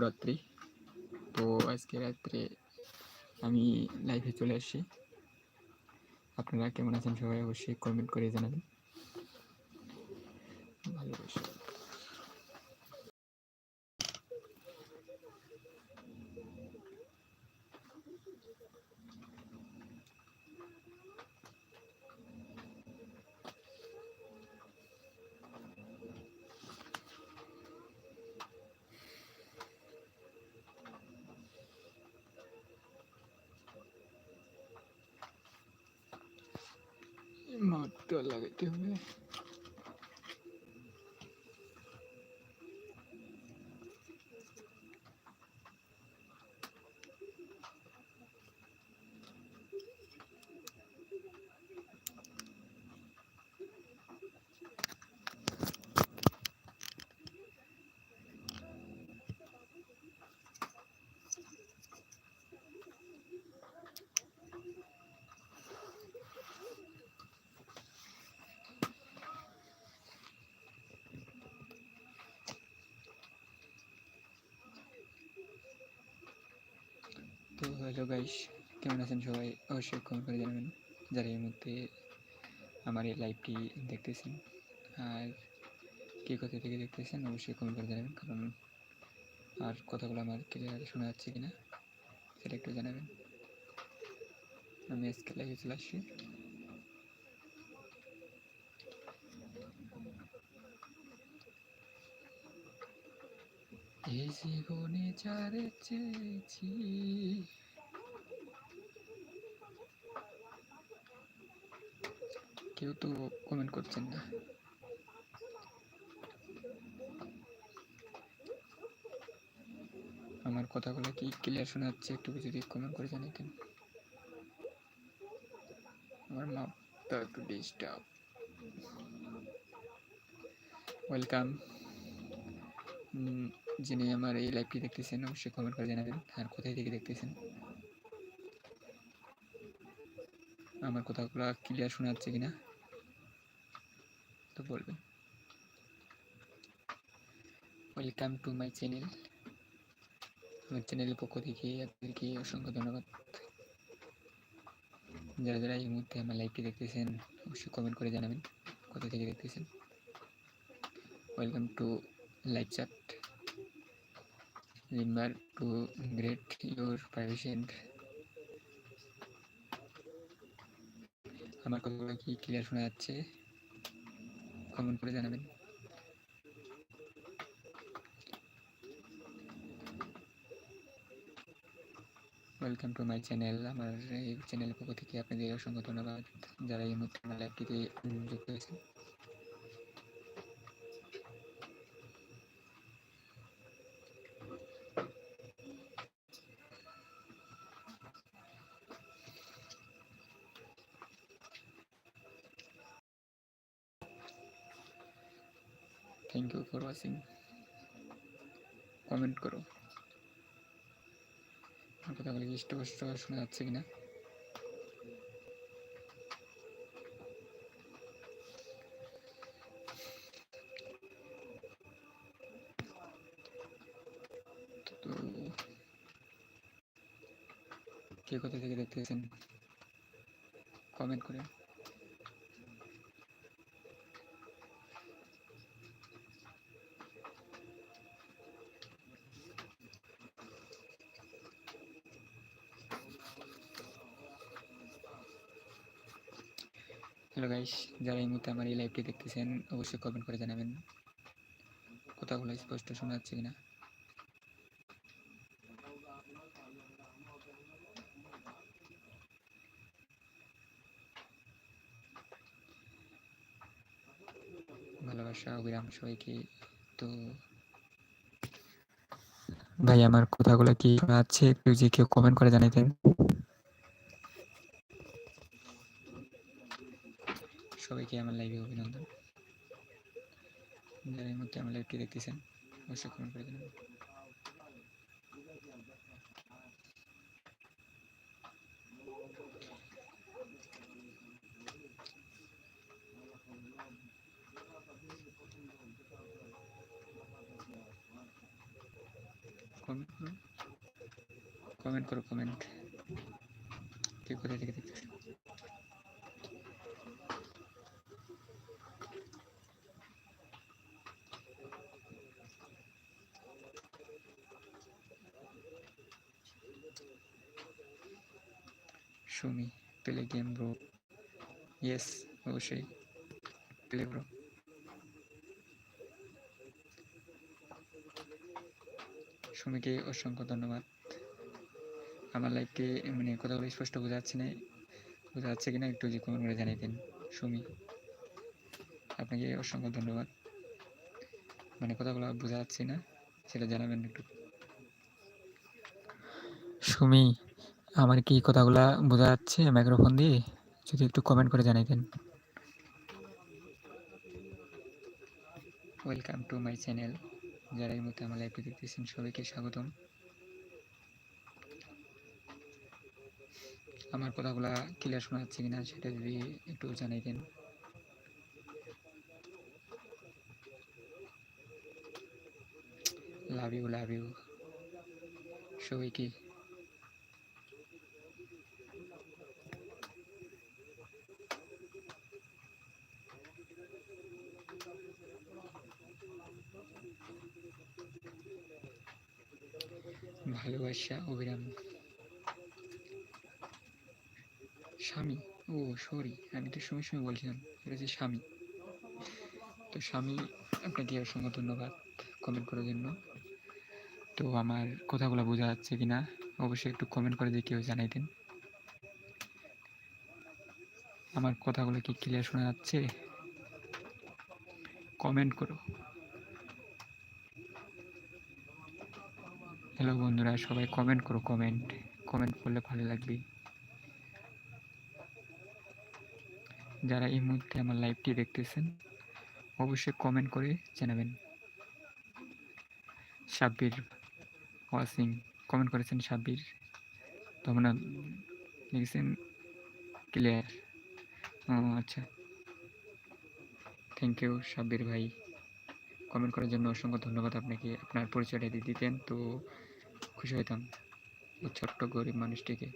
রাত্রি। তো আজকে রাত্রে আমি লাইভে চলে আসছি আপনারা কেমন আছেন সবাই অবশ্যই কমেন্ট করে জানাবেন। ভালোবাসি। মাঠটা লাগাইতে হবে তো হ্যালো গাইস, কেমন আছেন সবাই? অবশ্যই কমেন্ট করে জানাবেন যারা এই মুহূর্তে আমার এই লাইভটি দেখতেছেন। আর কে কোথা থেকে দেখতেছেন, অবশ্যই কমেন্ট করে জানাবেন, কারণ আর কথাগুলো আমার ক্লিয়ার শোনা যাচ্ছে কিনা, সেটা একটু জানাবেন। আমি আজকে লাইভে চলে আসছি। এই জীবনে যারে চেয়েছি কেউ তো কমেন্ট করছেন না। আমার কথাগুলো কি ক্লিয়ার শোনা যাচ্ছে? একটু যদি কমেন্ট করে জানাতেন। আমার মাপটা একটু ডিস্টার্ব ওয়েলকাম যিনি আমার এই লাইভটি দেখতেছেন, অবশ্যই কমেন্ট করে জানাবেন। আর কোথায় থেকে দেখতেছেন? আমার কথাগুলো ক্লিয়ার শোনা যাচ্ছে কিনা? তো বলবেন ওয়েলকাম টু মাই চ্যানেল আমার চ্যানেলের পক্ষ থেকে আপনাদেরকে অসংখ্য ধন্যবাদ। যারা যারা এই মুহূর্তে আমার লাইভটি দেখতেছেন, অবশ্যই কমেন্ট করে জানাবেন কোথা থেকে দেখতেছেন। Welcome to live chat remember to great your privacy আমার কথাগুলো কি ক্লিয়ার শোনা যাচ্ছে? কমেন্ট করে জানাবেন। ওয়েলকাম টু মাই চ্যানেল আমার এই চ্যানেলের পক্ষ থেকে আপনাদের অসংখ্য ধন্যবাদ। যারা এই মুহূর্তে আমার লাইভটিতে যুক্ত হয়েছে thank you for watching comment করো। আমার কথাগুলো কি স্পষ্ট শোনা যাচ্ছে কিনা? কে কোথা থেকে দেখতেছেন? কমেন্ট করে। হ্যালো গাইস যারা এই মুহূর্তে আমার এই লাইভটি দেখতেছেন, অবশ্যই কমেন্ট করে জানাবেন কথাগুলো স্পষ্ট শোনা যাচ্ছে কিনা। ভালোবাসা, অবিরাম সবাইকে। তো ভাই, আমার কথাগুলো কি শোনা যাচ্ছে? একটু যে কেউ কমেন্ট করে জানাইতেন। সবাইকে আমার লাইভে অভিনন্দন। যারা এই মুহূর্তে আমার লাইভটি দেখতেছেন, অবশ্যই কমেন্ট করে জানাবেন। কমেন্ট করো। কমেন্ট করো কমেন্ট কে কোথায় থেকে দেখতেছে Sumi play game bro yes অবশ্যই। প্লে ব্রো সুমিকে অসংখ্য ধন্যবাদ। আমার লাইফকে মানে কথাগুলো স্পষ্ট বোঝা যাচ্ছে না, বোঝা যাচ্ছে কিনা একটু যে কমেন্ট করে জানিয়ে দিন, সুমি। আপনাকে অসংখ্য ধন্যবাদ। মানে কথাগুলো বোঝা যাচ্ছে না, সেটা জানাবেন একটু। সুমি, আমার কি কথাগুলা বোঝা যাচ্ছে মাইক্রোফোন দিয়ে? যদি একটু কমেন্ট করে জানিয়ে দেন। ওয়েলকাম টু মাই চ্যানেল যারা এই মুহূর্তে আমার লাইভটি দেখতেছেন, সবাইকে স্বাগতম। আমার কথাগুলা ক্লিয়ার শোনা যাচ্ছে কিনা, সেটা যদি একটু জানাই দেন। লাভ ইউ লাভ ইউ সবাইকে ভালোবাসা অবিরাম স্বামী? ও সরি আমি তো সময় সময় বলছিলাম। এটা হচ্ছে স্বামী। তো স্বামী, আপনাকে অসংখ্য ধন্যবাদ কমেন্ট করার জন্য। তো আমার কথাগুলো বোঝা যাচ্ছে কিনা অবশ্যই একটু কমেন্ট করে দিয়ে কেউ জানাই দিন। আমার কথাগুলো কি ক্লিয়ার শোনা যাচ্ছে? কমেন্ট করো। হ্যালো বন্ধুরা, সবাই কমেন্ট করো কমেন্ট কমেন্ট করলে ভালো লাগবে। যারা এই মুহূর্তে আমার লাইভটি দেখতেছেন, অবশ্যই কমেন্ট করে জানাবেন। সাব্বির ওয়াসিং কমেন্ট করেছেন সাব্বির। তোমরা লিখেছেন ক্লিয়ার ও আচ্ছা। থ্যাংক ইউ সাব্বির ভাই। কমেন্ট করার জন্য অসংখ্য ধন্যবাদ আপনাকে। আপনার পরিচয়টা দিয়ে দিতেন, তো খুশি হইতাম। এই ছোট্ট গরিব মানুষটিকে।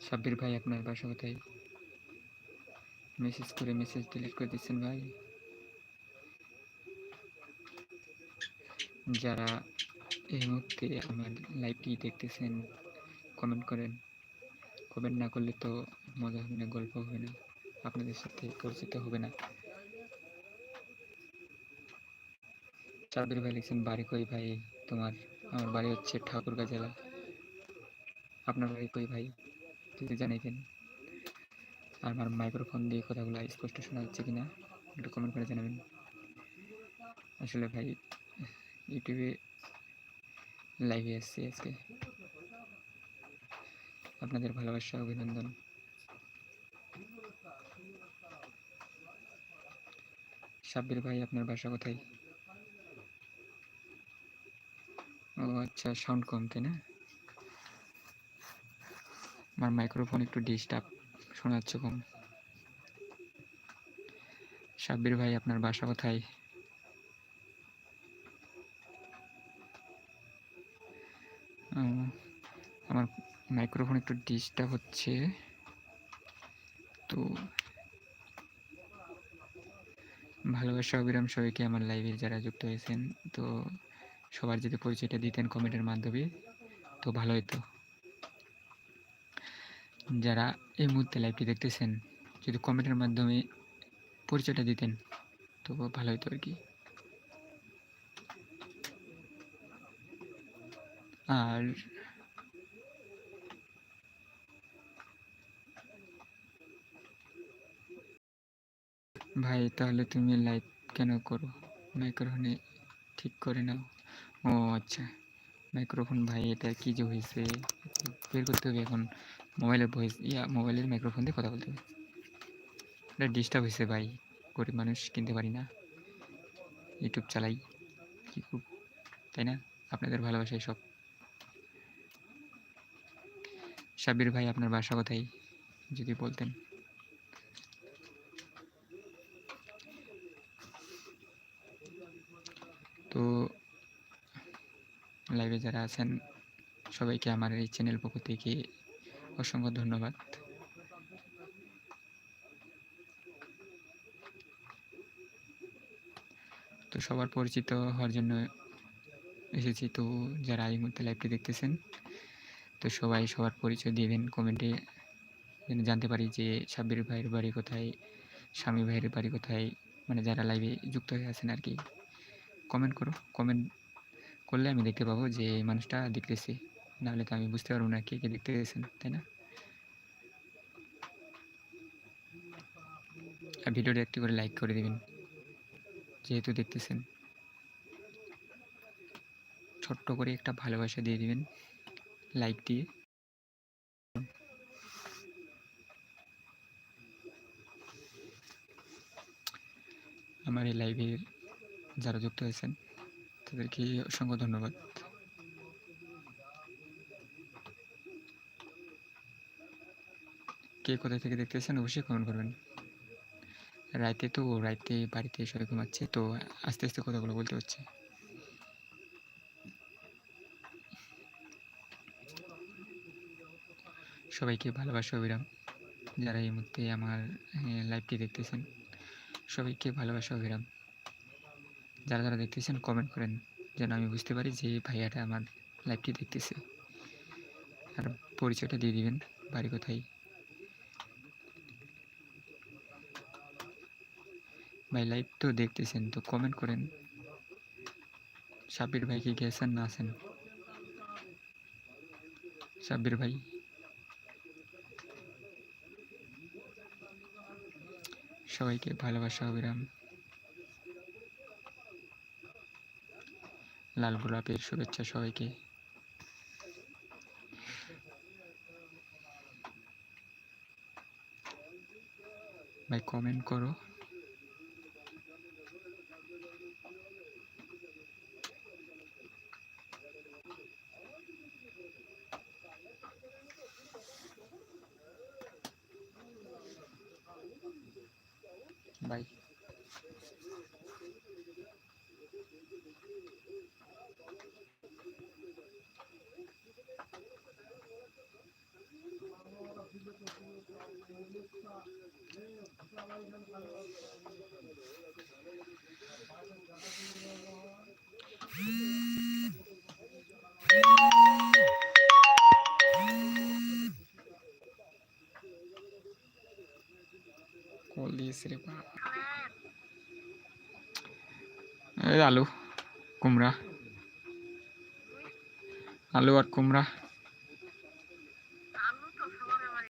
সাব্বির ভাই, আপনার বাসা কোথায়? মেসেজ করে মেসেজ ডিলিট করে দিচ্ছেন ভাই। যারা এই মুহূর্তে আমার লাইভটি দেখতেছেন কমেন্ট করেন। কমেন্ট না করলে তো মজা হবে না, গল্প হবে না। আপনাদের সাথে পরিচিত হবে না। সাব্বির ভাই লিখছেন, বাড়ি কই ভাই? তোমার, আমার বাড়ি হচ্ছে ঠাকুরগাঁ জেলা। আপনার বাড়ি কই ভাই? যদি জানাইতেন। আমার মাইক্রোফোন দিয়ে কথাগুলো স্পষ্ট শোনা যাচ্ছে কিনা, একটু কমেন্ট করে জানাবেন। আসলে ভাই, ইউটিউবে লাইভে এসছি আজকে। আপনাদের ভালোবাসা, অভিনন্দন। সাব্বির ভাই, আপনার বাসা কোথায়? ও আচ্ছা সাউন্ড কম, তাই না? আমার মাইক্রোফোন একটু ডিস্টার্ব শোনা যাচ্ছে কম। সাব্বির ভাই, আপনার বাসা কোথায়? আমার মাইক্রোফোন একটু ডিস্টার্ব হচ্ছে। তো ভালোবাসা অবিরাম সবাইকে আমার লাইভে যারা যুক্ত হয়েছেন, তো সবার যদি পরিচয়টা দিতেন কমেন্টের মাধ্যমে, তো ভালো হতো যারা এই মুহূর্তে লাইভটি দেখতেছেন, যদি কমেন্টের মাধ্যমে পরিচয়টা দিতেন, তো ভালো হতো আর কি। আর ভাই, তাহলে তুমি লাইভ কেন করো? মাইক্রোফোনে ঠিক করে নাও। ও আচ্ছা। মাইক্রোফোন ভাই, এটা কি যে হয়েছে বের করতে হবে এখন। মোবাইলের ভয়েস, ইয়া, মোবাইলের মাইক্রোফোন দিয়ে কথা বলতে হবে। এটা ডিস্টার্ব হয়েছে ভাই, গরিব মানুষ কিনতে পারি না। ইউটিউব চালাই, কি খুব, তাই না? আপনাদের ভালোবাসায় সব। সাবির ভাই, আপনার বাসা কথাই যদি বলতেন। তো লাইভে যারা আছেন, সবাইকে আমার এই চ্যানেল পক্ষ থেকে অসংখ্য ধন্যবাদ। তো সবার পরিচিত হওয়ার জন্য এসেছি। তো যারা এই মুহূর্তে লাইভটি দেখতেছেন, তো সবাই সবার পরিচয় দিয়ে দিন কমেন্টে। যেন জানতে পারি যে সাব্বির ভাইয়ের বাড়ি কোথায়, স্বামী ভাইয়ের বাড়ি কোথায় মানে যারা লাইভে যুক্ত হয়ে আছেন আর কি কমেন্ট করো। কমেন্ট করলে আমি দেখতে পাবো যে এই মানুষটা দেখতেছে। নাহলে তো আমি বুঝতে পারব না কে কে দেখতে গেছেন তাই না? আর ভিডিওটি একটি করে লাইক করে দিবেন, যেহেতু দেখতেছেন। ছোট্ট করে একটা ভালোবাসা দিয়ে দিবেন, লাইক দিয়ে। আমার এই লাইভে যারা যুক্ত হয়েছেন তাদেরকে অসংখ্য ধন্যবাদ। কে কোথা থেকে দেখতেছেন অবশ্যই কমেন্ট করবেন। রাইতে তো, রাইতে বাড়িতে সবাই ঘুমাচ্ছে, তো আস্তে আস্তে কথাগুলো বলতে হচ্ছে। সবাইকে ভালোবাসা, অবিরাম। যারা এই মুহূর্তে আমার লাইভটি দেখতেছেন, সবাইকে ভালোবাসা, অবিরাম। যারা যারা দেখতেছেন কমেন্ট করেন যেন আমি বুঝতে পারি যে ভাইয়াটা আমার লাইভটি দেখতেছে। আর পরিচয়টা দিয়ে দিবেন, বাড়ি কোথায়? ভাই লাইভ তো দেখতেছেন, তো কমেন্ট করেন। সাব্বির ভাই কি গেছেন না আছেন? সাব্বির ভাই। সবাইকে ভালোবাসা, অবিরাম। লাল গোলাপের শুভেচ্ছা সবাইকে। ভাই কমেন্ট করো। বাই কল দিয়েছে রে আলু কুমড়া। আলু আর কুমড়া।